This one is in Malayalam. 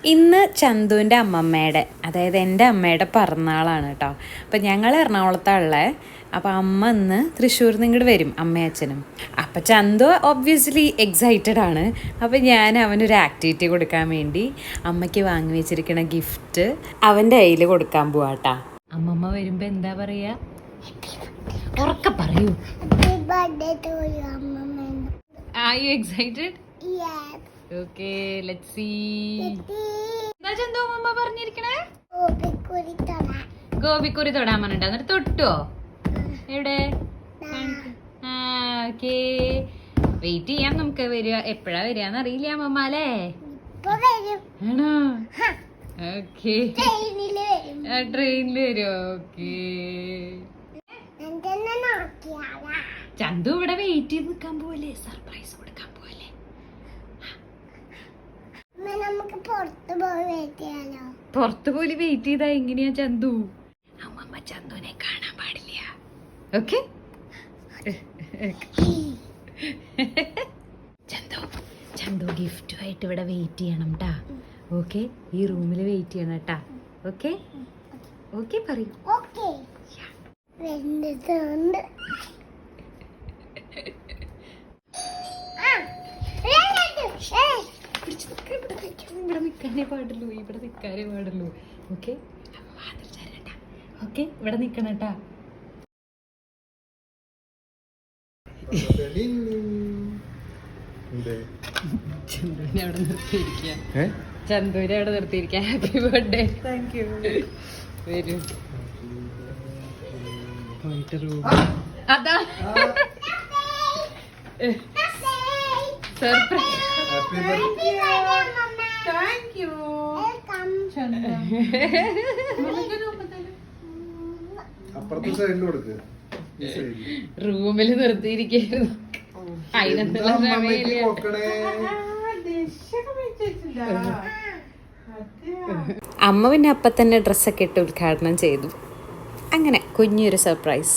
ഇന്ന് ചന്തുവിന്റെ അമ്മമ്മയുടെ അതായത് എന്റെ അമ്മയുടെ പിറന്നാളാണ് കേട്ടോ അപ്പം ഞങ്ങൾ എറണാകുളത്താണുള്ളത് അപ്പം അമ്മ ഇന്ന് തൃശ്ശൂരിൽ നിന്ന് ഇങ്ങോട്ട് വരും അമ്മയും അച്ഛനും അപ്പം ചന്തു ഒബ്വിയസ്ലി എക്സൈറ്റഡ് ആണ്. അപ്പം ഞാൻ അവനൊരു ആക്ടിവിറ്റി കൊടുക്കാൻ വേണ്ടി അമ്മയ്ക്ക് വാങ്ങി വെച്ചിരിക്കുന്ന ഗിഫ്റ്റ് അവന്റെ കയ്യിൽ കൊടുക്കാൻ പോവാട്ടാ അമ്മമ്മ വരുമ്പോൾ എന്താ പറയുക ഉറക്കെ പറയൂ. To you, Yes. Okay let see Happy എന്താ ചന്തു അമ്മമ്മ പറഞ്ഞിരിക്കണേ? Obikuri Tola. ഗോപിക്കുറി തൊടാൻ പറഞ്ഞിട്ട് എന്നിട്ട് തൊട്ടോ? എവിടെ? ഓക്കേ വെയിറ്റ് ചെയ്യാം നമുക്ക്. വരിക. എപ്പോഴാ വരികയെന്ന് അറിയില്ല അമ്മമ്മ അല്ലേ ഇപ്പൊ വരും. ആണോ? ഓക്കെ ട്രെയിനിൽ വരും. ട്രെയിനിൽ വരുമോ ഓക്കെ എന്തെന്നെ നോക്കിയാലാ? ചന്തു ഇവിടെ വെയിറ്റ് ചെയ്ത് നിൽക്കാൻ പോലെ സർപ്രൈസ് കൊടുക്കാൻ പോവല്ലേ അമ്മ നമുക്ക് പുറത്ത് പോയി വെയിറ്റ് ചെയ്താ എങ്ങനെയാ ചന്തു? അമ്മമ്മ ചന്തുവിനെ കാണാൻ പാടില്ല. ഓക്കെ ചന്തു ചന്തു ഗിഫ്റ്റുമായിട്ട് ഇവിടെ വെയിറ്റ് ചെയ്യണം ട്ടാ. ഓക്കെ ഈ റൂമിൽ വെയിറ്റ് ചെയ്യണം കേട്ടാ ഓക്കെ ഓക്കെ പറയൂ. ഇവിടെ നിൽക്കാനേ പാടുള്ളൂ ഇവിടെ നിൽക്കാനേ പാടുള്ളൂ. ഓക്കെ ഓക്കെ ഇവിടെ നിൽക്കണം കേട്ടാ. ചന്തുവിനെ അവിടെ നിർത്തിയിരിക്കുക അവിടെ നിർത്തിയിരിക്കുക ഹാപ്പി ബർത്ത്ഡേ താങ്ക് യു വരൂ. അതാ. സർപ്രൈസ്. Thank you Welcome. അപ്പുറത്തെ സൈഡിൽ കൊടുക്ക് റൂമിൽ നിർത്തിയിരിക്കുന്നു അതിനെന്തുള്ള അമ്മ പിന്നെ അപ്പം തന്നെ ഡ്രസ്സൊക്കെ ഇട്ട് ഉദ്ഘാടനം ചെയ്തു അങ്ങനെ കുഞ്ഞൊരു സർപ്രൈസ്